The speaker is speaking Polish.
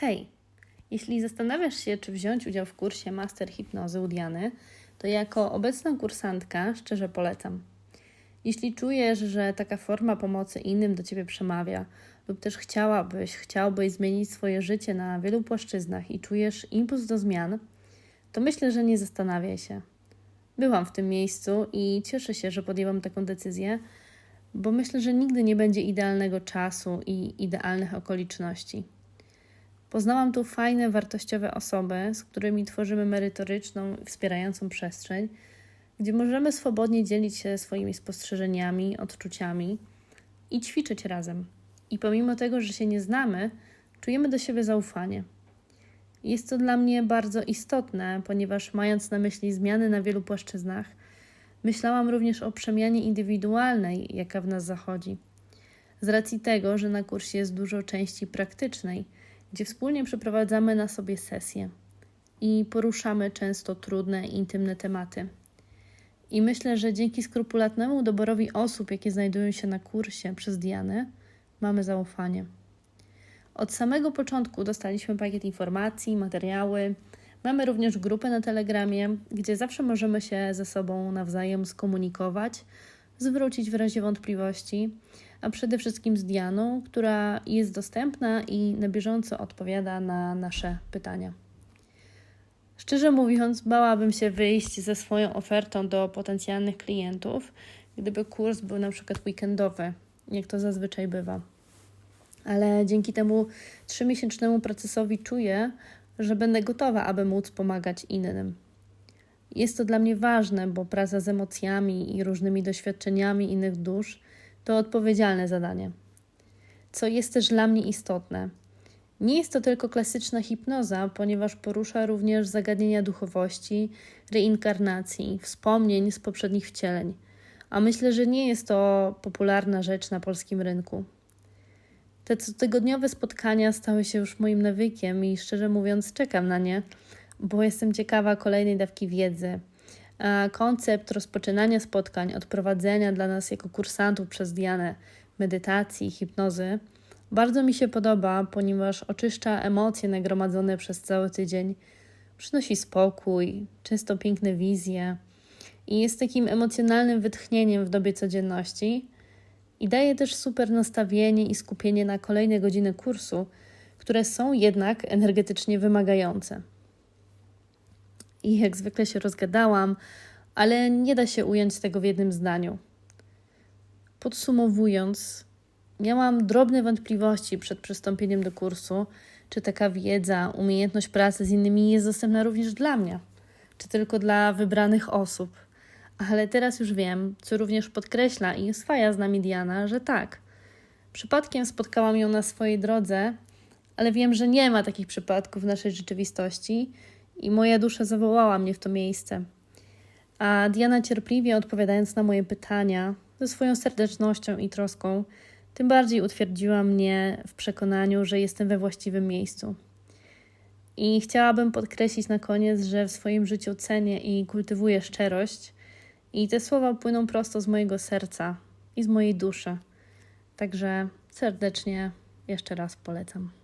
Hej, jeśli zastanawiasz się, czy wziąć udział w kursie Master Hipnozy u Diany, to jako obecna kursantka szczerze polecam. Jeśli czujesz, że taka forma pomocy innym do Ciebie przemawia, lub też chciałabyś, chciałbyś zmienić swoje życie na wielu płaszczyznach i czujesz impuls do zmian, to myślę, że nie zastanawiaj się. Byłam w tym miejscu i cieszę się, że podjęłam taką decyzję, bo myślę, że nigdy nie będzie idealnego czasu i idealnych okoliczności. Poznałam tu fajne, wartościowe osoby, z którymi tworzymy merytoryczną, wspierającą przestrzeń, gdzie możemy swobodnie dzielić się swoimi spostrzeżeniami, odczuciami i ćwiczyć razem. I pomimo tego, że się nie znamy, czujemy do siebie zaufanie. Jest to dla mnie bardzo istotne, ponieważ mając na myśli zmiany na wielu płaszczyznach, myślałam również o przemianie indywidualnej, jaka w nas zachodzi. Z racji tego, że na kursie jest dużo części praktycznej, gdzie wspólnie przeprowadzamy na sobie sesje i poruszamy często trudne, intymne tematy. I myślę, że dzięki skrupulatnemu doborowi osób, jakie znajdują się na kursie przez Dianę, mamy zaufanie. Od samego początku dostaliśmy pakiet informacji, materiały. Mamy również grupę na Telegramie, gdzie zawsze możemy się ze sobą nawzajem skomunikować, zwrócić w razie wątpliwości, a przede wszystkim z Dianą, która jest dostępna i na bieżąco odpowiada na nasze pytania. Szczerze mówiąc, bałabym się wyjść ze swoją ofertą do potencjalnych klientów, gdyby kurs był na przykład weekendowy, jak to zazwyczaj bywa. Ale dzięki temu trzymiesięcznemu procesowi czuję, że będę gotowa, aby móc pomagać innym. Jest to dla mnie ważne, bo praca z emocjami i różnymi doświadczeniami innych dusz to odpowiedzialne zadanie. Co jest też dla mnie istotne. Nie jest to tylko klasyczna hipnoza, ponieważ porusza również zagadnienia duchowości, reinkarnacji, wspomnień z poprzednich wcieleń. A myślę, że nie jest to popularna rzecz na polskim rynku. Te cotygodniowe spotkania stały się już moim nawykiem i szczerze mówiąc czekam na nie, bo jestem ciekawa kolejnej dawki wiedzy. Koncept rozpoczynania spotkań, odprowadzenia dla nas jako kursantów przez Dianę, medytacji, hipnozy bardzo mi się podoba, ponieważ oczyszcza emocje nagromadzone przez cały tydzień, przynosi spokój, często piękne wizje i jest takim emocjonalnym wytchnieniem w dobie codzienności i daje też super nastawienie i skupienie na kolejne godziny kursu, które są jednak energetycznie wymagające. I jak zwykle się rozgadałam, ale nie da się ująć tego w jednym zdaniu. Podsumowując, miałam drobne wątpliwości przed przystąpieniem do kursu, czy taka wiedza, umiejętność pracy z innymi jest dostępna również dla mnie, czy tylko dla wybranych osób. Ale teraz już wiem, co również podkreśla i oswaja z nami Diana, że tak. Przypadkiem spotkałam ją na swojej drodze, ale wiem, że nie ma takich przypadków w naszej rzeczywistości i moja dusza zawołała mnie w to miejsce. A Diana cierpliwie odpowiadając na moje pytania, ze swoją serdecznością i troską, tym bardziej utwierdziła mnie w przekonaniu, że jestem we właściwym miejscu. I chciałabym podkreślić na koniec, że w swoim życiu cenię i kultywuję szczerość, i te słowa płyną prosto z mojego serca i z mojej duszy. Także serdecznie jeszcze raz polecam.